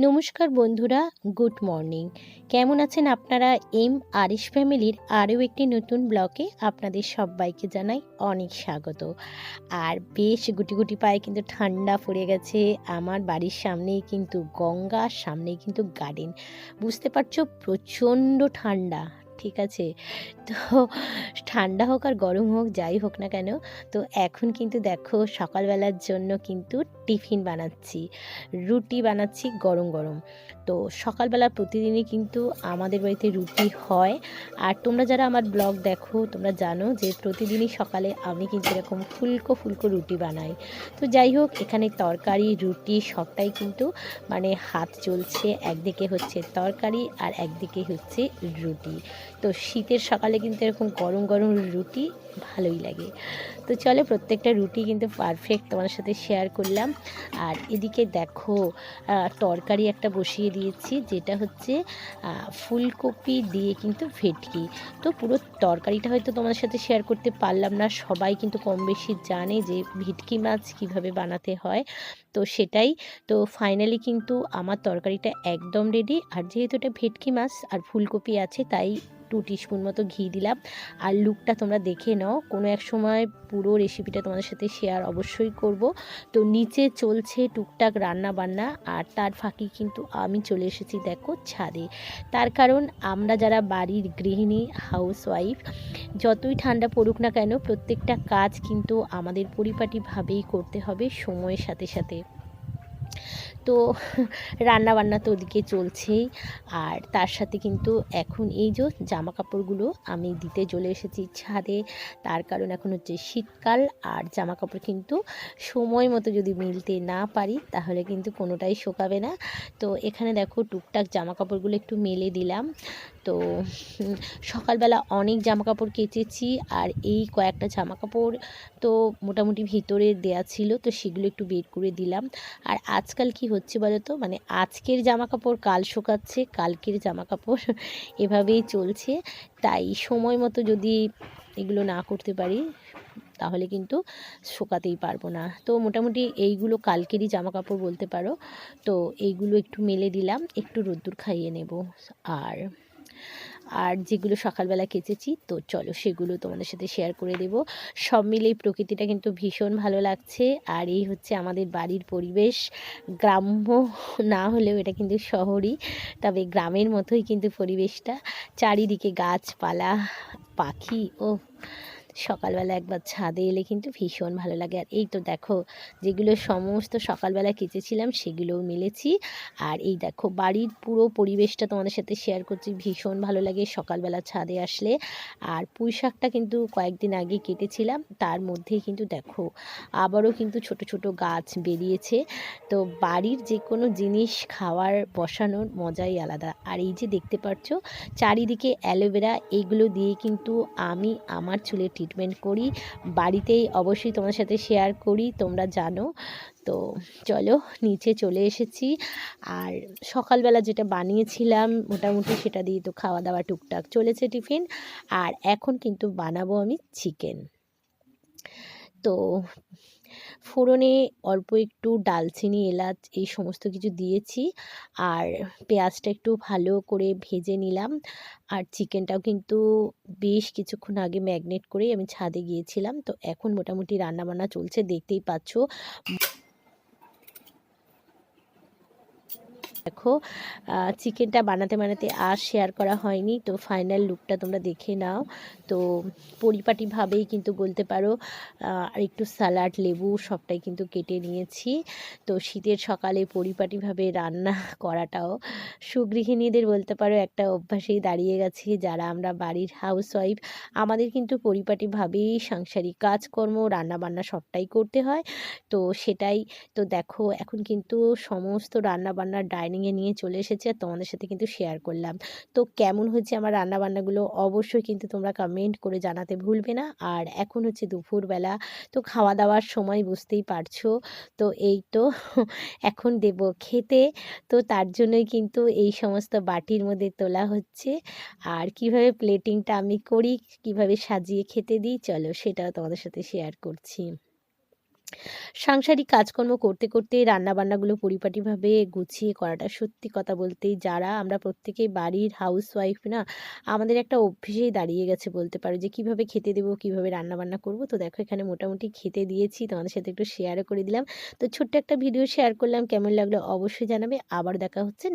নমস্কার বন্ধুরা, good morning. কেমন আছেন আপনারা? এম আরিশ ফ্যামিলির আরও একটি নতুন ব্লকে আপনাদের সবাইকে জানাই অনেক স্বাগত। আর বেশ গুটি গুটি পায়ে কিন্তু ঠান্ডা পড়ে গেছে। আমার বাড়ির সামনেই কিন্তু গঙ্গা সামনেই কিন্তু গার্ডেন। বুঝতে পারছ? প্রচণ্ড ঠান্ডা। ঠিক আছে। তো ঠান্ডা হোক আর গরম হোক, যাই হোক না কেন, তো এখন কিন্তু দেখো সকালবেলার জন্য কিন্তু টিফিন বানাচ্ছি। রুটি বানাচ্ছি গরম গরম। তো সকালবেলা প্রতিদিনই কিন্তু আমাদের বাড়িতে রুটি হয়। আর তোমরা যারা আমার ব্লগ দেখো, তোমরা জানো যে প্রতিদিনই সকালে আমি কিন্তু এরকম ফুলকো ফুলকো রুটি বানাই। তো যাই হোক, এখানে তরকারি, রুটি সবটাই কিন্তু মানে হাত চলছে, একদিকে হচ্ছে তরকারি আর একদিকে হচ্ছে রুটি। তো শীতের সকালে কিন্তু এরকম গরম গরম রুটি ভালোই লাগে। তো চলো প্রত্যেকটা রুটি কিন্তু পারফেক্ট তোমার সাথে শেয়ার করলাম। আর এদিকে দেখো তরকারি একটা বসিয়ে দিয়েছি, যেটা হচ্ছে ফুলকপি দিয়ে কিন্তু ভেটকি। তো পুরো তরকারিটা হয়তো তোমার সাথে শেয়ার করতে পারলাম না, সবাই কিন্তু কম বেশি জানে যে ভেটকি মাছ কীভাবে বানাতে হয়। তো সেটাই, তো ফাইনালি কিন্তু আমার তরকারিটা একদম রেডি আর যেহেতু এটা ভেটকি মাছ আর ফুলকপি আছে, তাই টু টিস্পুন মতো ঘি দিলাম। আর লুকটা তোমরা দেখে নাও। কোনো এক সময় পুরো রেসিপিটা তোমাদের সাথে শেয়ার অবশ্যই করব। তো নিচে চলছে টুকটাক রান্না বান্না আর তার ফাঁকি কিন্তু আমি চলে এসেছি দেখো ছাদে। তার কারণ আমরা যারা বাড়ির গৃহিণী হাউস ওয়াইফ যতই ঠান্ডা পড়ুক না কেন, প্রত্যেকটা কাজ কিন্তু আমাদের পরিপাটিভাবেই করতে হবে সময়ের সাথে সাথে। তো রান্না বান্না তো ওদিকে চলছেই। আর তার সাথে কিন্তু এখন এই যে জামা কাপড়গুলো আমি দিতে চলে এসেছি ছাদে, তার কারণ এখন হচ্ছে শীতকাল আর জামা কাপড় কিন্তু সময় মতো যদি মিলতে না পারি তাহলে কিন্তু কোনোটাই শোকাবে না। তো এখানে দেখো টুকটাক জামা কাপড়গুলো একটু মেলে দিলাম। তো সকালবেলা অনেক জামা কাপড় কেচেছি আর এই কয়েকটা জামা কাপড় তো মোটামুটি ভিতরে দেয়া ছিল, তো সেগুলো একটু বের করে দিলাম। আর আজকাল কি হচ্ছে বলো তো মানে আজকের জামা কাপড় কাল শোকাচ্ছে, কালকের জামা কাপড় এভাবেই চলছে। তাই সময় মতো যদি এগুলো না করতে পারি, তাহলে কিন্তু শোকাতেই পারব না। তো মোটামুটি এইগুলো কালকেরই জামা কাপড় বলতে পারো। তো এইগুলো একটু মেলে দিলাম, একটু রোদ্দুর খাইয়ে নেব। আর আর যেগুলো সকালবেলা কেচেছি, তো চলো সেগুলো তোমাদের সাথে শেয়ার করে দেব। সব মিলে এই প্রকৃতিটা কিন্তু ভীষণ ভালো লাগছে। আর এই হচ্ছে আমাদের বাড়ির পরিবেশ। গ্রাম্য না হলেও এটা কিন্তু শহরই, তবে গ্রামের মতোই কিন্তু পরিবেশটা। চারিদিকে গাছপালা, পাখি ও সকালবেলা একবার ছাদে এলে কিন্তু ভীষণ ভালো লাগে। আর এই তো দেখো, যেগুলো সমস্ত সকালবেলা কেচেছিলাম সেগুলোও মিলেছি। আর এই দেখো, বাড়ির পুরো পরিবেশটা তোমাদের সাথে শেয়ার করছি, ভীষণ ভালো লাগে সকালবেলা ছাদে আসলে। আর পুঁই শাকটা কিন্তু কয়েকদিন আগে কেটেছিলাম, তার মধ্যেই কিন্তু দেখো, আবারও কিন্তু ছোট ছোট গাছ বেরিয়েছে। তো বাড়ির যে কোনো জিনিস খাওয়ার, বসানোর মজাই আলাদা। আর এই যে দেখতে পাচ্ছ চারিদিকে অ্যালোভেরা এইগুলো দিয়ে কিন্তু আমি আমার চুলের ট্রিটমেন্ট করি। বাড়িতেই অবশ্যই তোমার সাথে শেয়ার করি, তোমরা জানো। তো চলো, নিচে চলে এসেছি। আর সকালবেলা যেটা বানিয়েছিলাম, মোটামুটি সেটা দিয়ে তো খাওয়া দাওয়া টুকটাক চলেছে টিফিন। আর এখন কিন্তু বানাবো আমি চিকেন তো ফোড়নে অল্প একটু ডালচিনি, এলাচ এই সমস্ত কিছু দিয়েছি। আর পেঁয়াজটা একটু ভালো করে ভেজে নিলাম। আর চিকেনটাও কিন্তু বেশ কিছুক্ষণ আগে ম্যাগনেট করেই আমি ছাদে গিয়েছিলাম। তো এখন মোটামুটি রান্নাবান্না চলছে, দেখতেই পাচ্ছ। দেখো। চিকেনটা বানাতে বানাতে আর শেয়ার করা হয়নি। তো ফাইনাল লুকটা তোমরা দেখে নাও। তো পরিপাটিভাবেই কিন্তু বলতে পারো আর একটু স্যালাড লেবু সবটাই কিন্তু কেটে নিয়েছি। তো শীতের সকালে পরিপাটিভাবে রান্না করাটাও সুগৃহিণীদের বলতে পারো একটা অভ্যাসেই দাঁড়িয়ে গেছে। যারা আমরা বাড়ির হাউসওয়াইফ আমাদের কিন্তু পরিপাটিভাবেই সাংসারিক কাজকর্ম, রান্নাবান্না সবটাই করতে হয়। তো সেটাই, তো দেখো, এখন কিন্তু সমস্ত রান্নাবান্নার ডাইনিং ডাইনিংয়ে নিয়ে চলে এসেছি আর তোমাদের সাথে কিন্তু শেয়ার করলাম। তো কেমন হচ্ছে আমার রান্নাবান্নাগুলো? অবশ্যই কিন্তু তোমরা কমেন্ট করে জানাতে ভুলবে না। আর এখন হচ্ছে দুপুরবেলা, তো খাওয়া দাওয়ার সময় বুঝতেই পারছ। তো এই তো এখন দেব খেতে। তো তার জন্যই কিন্তু এই সমস্ত বাটির মধ্যে তোলা হচ্ছে। আর কীভাবে প্লেটিংটা আমি করি, কীভাবে সাজিয়ে খেতে দিই, চলো সেটাও তোমাদের সাথে শেয়ার করছি। সাংসারিক কাজকর্ম করতে, করতে রান্নাবান্নাগুলো পরিপাটিভাবে গুছিয়ে করাটা সত্যি কথা বলতেই যারা আমরা প্রত্যেকেই বাড়ির হাউস ওয়াইফ না, আমাদের একটা অভ্যেসেই দাঁড়িয়ে গেছে বলতে পারো যে কীভাবে খেতে দেবো, কীভাবে রান্নাবান্না করব। তো দেখো এখানে মোটামুটি খেতে দিয়েছি। তোমাদের সাথে একটু শেয়ারও করে দিলাম। তো ছোট্ট একটা ভিডিও শেয়ার করলাম। কেমন লাগল অবশ্যই জানাবে। আবার দেখা হচ্ছে